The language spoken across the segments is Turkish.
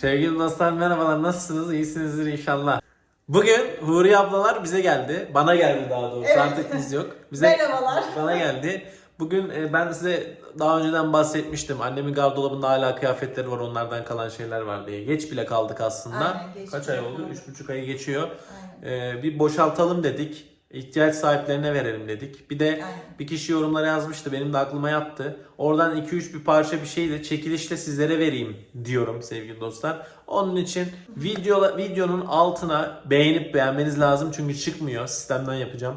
Sevgili dostlar merhabalar nasılsınız? İyisinizdir inşallah. Bugün Huri ablalar bize geldi. Bana geldi daha doğrusu Evet. artık biz yok. Bize, Merhabalar. Bana geldi. Bugün e, ben size daha önceden bahsetmiştim. Annemin gardırobunda hala kıyafetleri var onlardan kalan şeyler var diye. Geç bile kaldık aslında. Aynen, Kaç ay oldu? Üç buçuk ayı geçiyor. Aynen. E, bir boşaltalım dedik. İhtiyaç sahiplerine verelim dedik. Bir de Aynen. bir kişi yorumlara yazmıştı. Benim de aklıma yattı. Oradan 2-3 bir parça bir şey de çekilişle sizlere vereyim diyorum sevgili dostlar. Onun için video, videonun altına beğenip beğenmeniz lazım. Çünkü çıkmıyor. Sistemden yapacağım.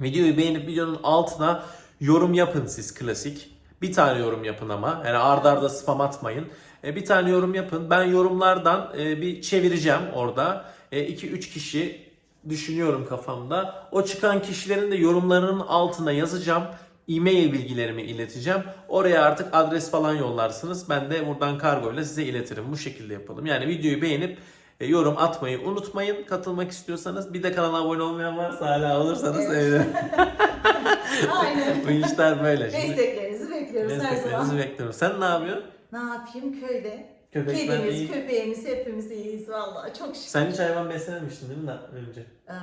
Videoyu beğenip videonun altına yorum yapın siz klasik. Bir tane yorum yapın ama. Yani arda arda spam atmayın. E, bir tane yorum yapın. Ben yorumlardan e, bir çevireceğim orada. 2-3 kişi düşünüyorum kafamda. O çıkan kişilerin de yorumlarının altına yazacağım. E-mail bilgilerimi ileteceğim. Oraya artık adres falan yollarsınız. Ben de buradan kargo ile size iletirim. Bu şekilde yapalım. Yani videoyu beğenip e, yorum atmayı unutmayın. Katılmak istiyorsanız bir de kanala abone olmayan varsa hala olursanız Evet. sevinirim. Aynen. Bu işler böyle. Şimdi Desteklerinizi bekliyoruz her desteklerinizi zaman. bekliyorum. Sen ne yapıyorsun? Ne yapayım köyde? Köpekler Kedimiz, iyi. köpeğimiz hepimiz iyiyiz vallahi çok şükür. Sen hiç hayvan beslememiştin değil mi daha önce? Ee,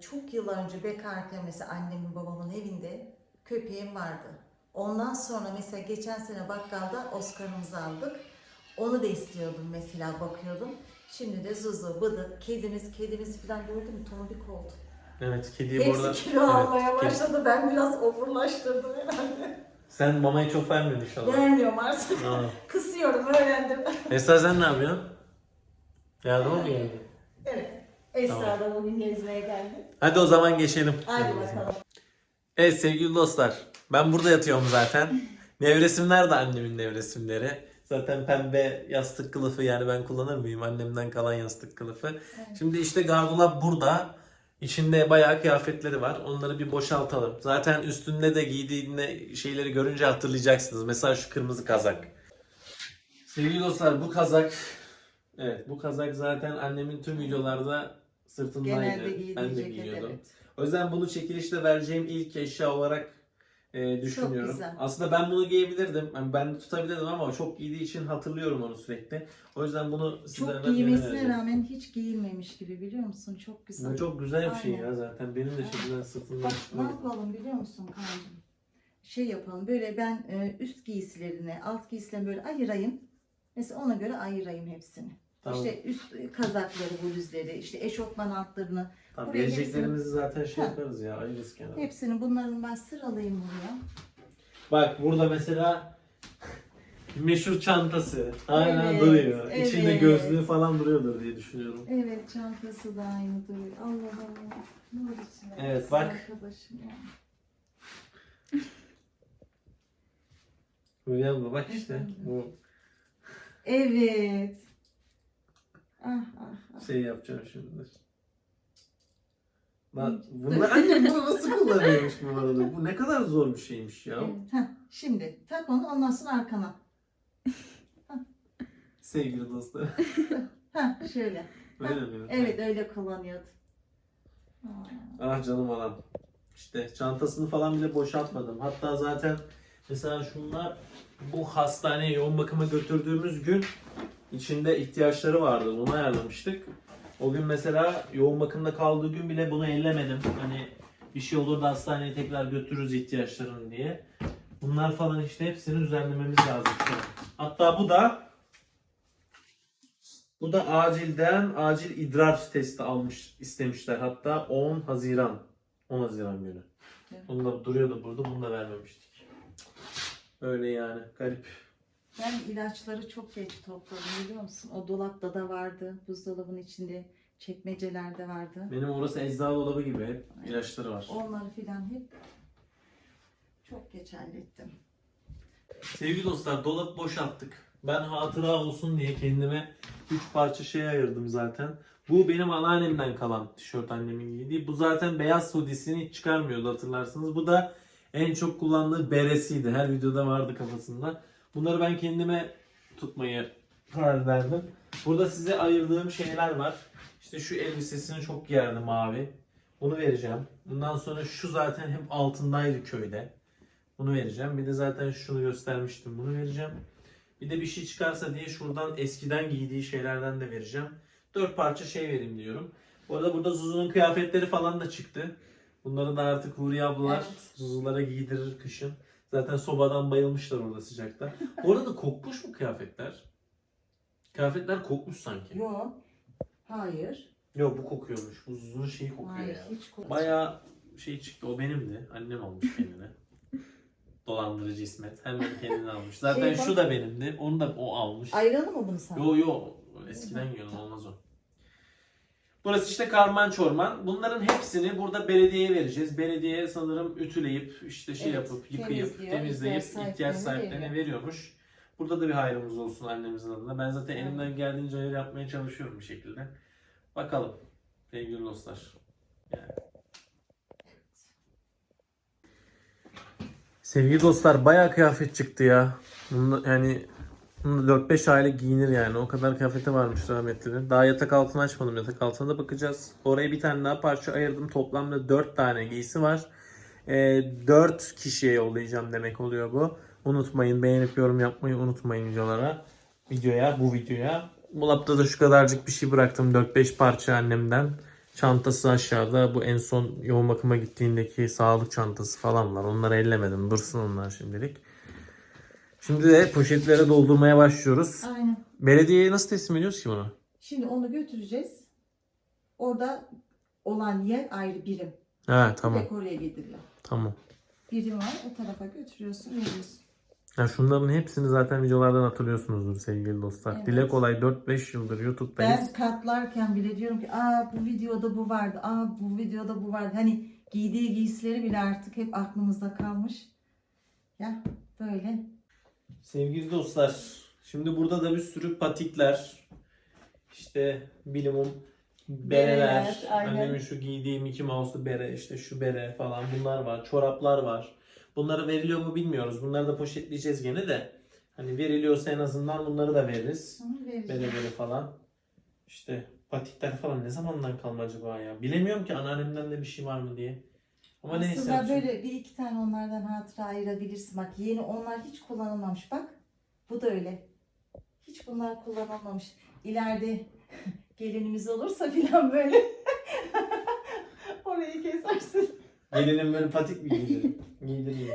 çok yıl önce bekarken mesela annemin babamın evinde köpeğim vardı. Ondan sonra mesela geçen sene bakkalda Oscar'ımızı aldık. Onu da istiyordum mesela bakıyordum. Şimdi de Zuzu, Bıdık, kedimiz, kedimiz falan gördün mü tombik oldu. Evet kediyi bu arada... Hepsi kilo Evet, almaya kedi- başladı. Ben biraz oburlaştırdım herhalde. Sen mamayı çok vermedin inşallah. Vermiyorum artık. Aa. Kısıyorum öğrendim. Esra sen ne yapıyorsun? Yardıma mı geldin? Evet. Esra da bugün gezmeye geldi. Hadi o zaman geçelim. Hadi bakalım. Evet sevgili dostlar. Ben burada yatıyorum zaten. Nevresimler de annemin nevresimleri. Zaten pembe yastık kılıfı yani ben kullanır mıyım? Annemden kalan yastık kılıfı. Şimdi işte gardırop burada. İçinde bayağı kıyafetleri var. Onları bir boşaltalım. Zaten üstünde de giydiğinde şeyleri görünce hatırlayacaksınız. Mesela şu kırmızı kazak. Sevgili dostlar bu kazak Evet bu kazak zaten annemin tüm videolarda sırtındaydı. Genelde ben de giyiyordum. evet. O yüzden bunu çekilişte vereceğim ilk eşya olarak e, düşünüyorum. güzel. Aslında ben bunu giyebilirdim. Yani ben tutabilirdim ama çok giydiği için hatırlıyorum onu sürekli. O yüzden bunu sizlere Çok giymesine rağmen hiç giyilmemiş gibi biliyor musun? Çok güzel. Bu çok güzel bir şey Aynen. ya zaten. Benim de şimdiden sırtımdan Bak ne çıkıyor. yapalım biliyor musun Kaan'cığım? Şey yapalım böyle ben e, üst giysilerini alt giysilerini böyle ayırayım. Mesela ona göre ayırayım hepsini. Tamam. İşte üst kazakları, bluzları, işte eşofman altlarını tamam buraya vereceklerimizi zaten şey Ha. yaparız ya. Ayırız kenara. hepsini bunların ben sıralayayım buraya. Bak burada mesela meşhur çantası. Hala Evet, duruyor. İçinde evet. gözlüğü falan duruyordur diye düşünüyorum. Evet çantası da aynı duruyor. Allah Allah. Ne olur içine Evet, bak. Arkadaşım ya. Hülya abla bak işte. Bu Evet. Ah ah ah. şey yapacağım şimdi. Bak bunlar annem bunu nasıl kullanıyormuş bu arada? Bu ne kadar zor bir şeymiş ya. Evet. Heh, şimdi tak onu ondan sonra arkana. Sevgili dostlar. Ha şöyle. Öyle mi? Evet öyle kullanıyordu. Ah canım adam. İşte çantasını falan bile boşaltmadım. Hatta zaten mesela şunlar bu hastaneye yoğun bakıma götürdüğümüz gün içinde ihtiyaçları vardı. Bunu ayarlamıştık. O gün mesela yoğun bakımda kaldığı gün bile bunu ellemedim. Hani bir şey olur da hastaneye tekrar götürürüz ihtiyaçlarını diye. Bunlar falan işte hepsini düzenlememiz lazım. Hatta bu da bu da acilden acil idrar testi almış istemişler. Hatta 10 Haziran. 10 Haziran günü. Evet. Bunu da duruyordu burada. Bunu da vermemiştik. Öyle yani. Garip. Ben ilaçları çok geç topladım biliyor musun? O dolapta da vardı. Buzdolabının içinde çekmecelerde vardı. Benim orası eczacı dolabı gibi. Hep ilaçları var. Onları filan hep çok geç hallettim. Sevgili dostlar dolap boşalttık. Ben hatıra olsun diye kendime 3 parça şey ayırdım zaten. Bu benim anneannemden kalan tişört annemin giydiği. Bu zaten beyaz hoodie'sini hiç çıkarmıyordu hatırlarsınız. Bu da en çok kullandığı beresiydi. Her videoda vardı kafasında. Bunları ben kendime tutmayı karar verdim. Burada size ayırdığım şeyler var. İşte şu elbisesini çok giyerdi mavi. Bunu vereceğim. Bundan sonra şu zaten hep altındaydı köyde. Bunu vereceğim. Bir de zaten şunu göstermiştim. Bunu vereceğim. Bir de bir şey çıkarsa diye şuradan eskiden giydiği şeylerden de vereceğim. Dört parça şey vereyim diyorum. Bu arada burada Zuzu'nun kıyafetleri falan da çıktı. Bunları da artık Huriye ablalar Evet. Zuzu'lara giydirir kışın. Zaten sobadan bayılmışlar orada sıcakta. Bu arada kokmuş mu kıyafetler? Kıyafetler kokmuş sanki. Yok. Hayır. Yok bu kokuyormuş. Bu Zuzu'nun şeyi kokuyor Hayır. ya. Hiç kokmuyor. Bayağı şey çıktı. O benimdi. Annem almış kendine. Dolandırıcı İsmet. Hemen kendini almış. Zaten Şey bak- şu da benimdi. Onu da o almış. Ayıralım mı bunu sana? Yo yo. Eskiden yiyordum. Olmaz o. Burası işte karman çorman. Bunların hepsini burada belediyeye vereceğiz. Belediye sanırım ütüleyip işte şey Evet, yapıp yıkayıp temizliyor, temizleyip ihtiyaç ihtiyaç sahiplerine sahiplerine veriyor. veriyormuş. Burada da bir hayrımız olsun annemizin adına. Ben zaten Evet. elimden geldiğince hayır yapmaya çalışıyorum bir şekilde. Bakalım sevgili dostlar. Yani. Sevgili dostlar bayağı kıyafet çıktı ya. Bunda, yani 4-5 aile giyinir yani. O kadar kıyafeti varmış rahmetlilerin. Daha yatak altını açmadım. Yatak altına da bakacağız. Oraya bir tane daha parça ayırdım. Toplamda 4 tane giysi var. Ee, 4 kişiye yollayacağım demek oluyor bu. Unutmayın beğenip yorum yapmayı unutmayın videolara. Videoya, bu videoya. Dolapta da şu kadarcık bir şey bıraktım. 4-5 parça annemden. Çantası aşağıda. Bu en son yoğun bakıma gittiğindeki sağlık çantası falan var. Onları ellemedim. Dursun onlar şimdilik. Şimdi de poşetlere doldurmaya başlıyoruz. Aynen. Belediyeye nasıl teslim ediyoruz ki bunu? Şimdi onu götüreceğiz. Orada olan yer ayrı birim. Ha tamam. Direkt oraya gidiliyor. Tamam. Birim var. O tarafa götürüyorsun, veriyorsun. Ya şunların hepsini zaten videolardan hatırlıyorsunuzdur sevgili dostlar. Evet. Dile kolay 4-5 yıldır YouTube'dayız. Ben katlarken bile diyorum ki aa bu videoda bu vardı. Aa bu videoda bu vardı. Hani giydiği giysileri bile artık hep aklımızda kalmış. Ya böyle. Sevgili dostlar, şimdi burada da bir sürü patikler, işte bilimum bereler, Bereler, aynen. annemin şu giydiği Mickey Mouse'lu bere, işte şu bere falan bunlar var, çoraplar var. Bunları veriliyor mu bilmiyoruz. Bunları da poşetleyeceğiz gene de. Hani veriliyorsa en azından bunları da veririz. Hı, vereceğim. Bere bere falan. İşte patikler falan ne zamandan kalma acaba ya? Bilemiyorum ki anneannemden de bir şey var mı diye. Ama neyse. Aslında böyle bir iki tane onlardan hatıra ayırabilirsin. Bak yeni onlar hiç kullanılmamış bak. Bu da öyle. Hiç bunlar kullanılmamış. İleride gelinimiz olursa filan böyle orayı kesersin. Gelinim böyle patik mi giydirin? Giydireyim.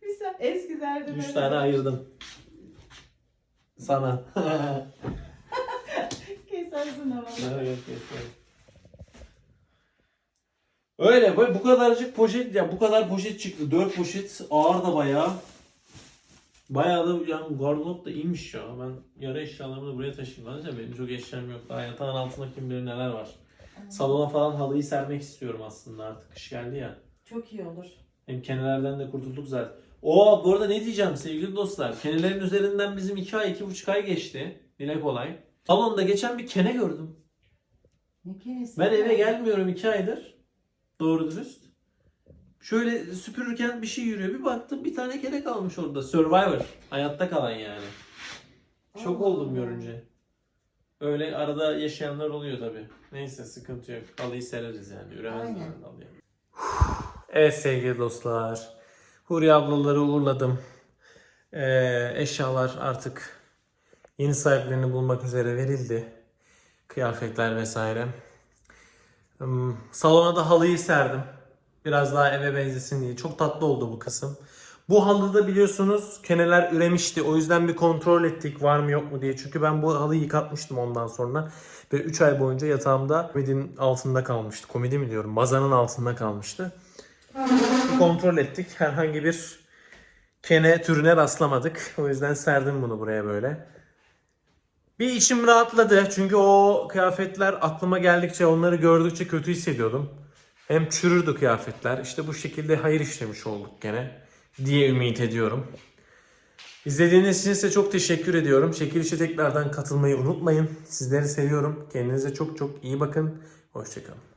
Güzel. Eskilerde Üç böyle. tane ayırdım. Sana. Kesersin ama. Evet, kesin. Öyle böyle bu kadarcık poşet ya bu kadar poşet çıktı. 4 poşet ağır da bayağı. Bayağı da yani gardırop da iyiymiş ya. Ben yarı eşyalarımı da buraya taşıyayım. Bence benim çok eşyam yok. Daha yatağın altında kim bilir neler var. Salona falan halıyı sermek istiyorum aslında artık. Kış geldi ya. Çok iyi olur. Hem kenelerden de kurtulduk zaten. Oo bu arada ne diyeceğim sevgili dostlar. Kenelerin üzerinden bizim 2 ay 2,5 ay geçti. Dile kolay. Salonda geçen bir kene gördüm. Ne keresi? Ben eve gelmiyorum 2 aydır. Doğru dürüst. Şöyle süpürürken bir şey yürüyor. Bir baktım bir tane kene kalmış orada. Survivor. Hayatta kalan yani. Şok oldum görünce. Öyle arada yaşayanlar oluyor tabi. Neyse sıkıntı yok. Halıyı sereriz yani. Üremez Aynen. halıya? Evet sevgili dostlar. Huri ablaları uğurladım. Ee, eşyalar artık yeni sahiplerini bulmak üzere verildi. Kıyafetler vesaire. Hmm, Salona da halıyı serdim. Biraz daha eve benzesin diye. Çok tatlı oldu bu kısım. Bu halıda biliyorsunuz keneler üremişti. O yüzden bir kontrol ettik var mı yok mu diye. Çünkü ben bu halıyı yıkatmıştım ondan sonra. Ve 3 ay boyunca yatağımda komedinin altında kalmıştı. Komedi mi diyorum? Bazanın altında kalmıştı. Bir kontrol ettik. Herhangi bir kene türüne rastlamadık. O yüzden serdim bunu buraya böyle. Bir içim rahatladı. Çünkü o kıyafetler aklıma geldikçe onları gördükçe kötü hissediyordum. Hem çürürdü kıyafetler. İşte bu şekilde hayır işlemiş olduk gene diye ümit ediyorum. İzlediğiniz için size çok teşekkür ediyorum. Çekilişe tekrardan katılmayı unutmayın. Sizleri seviyorum. Kendinize çok çok iyi bakın. Hoşçakalın.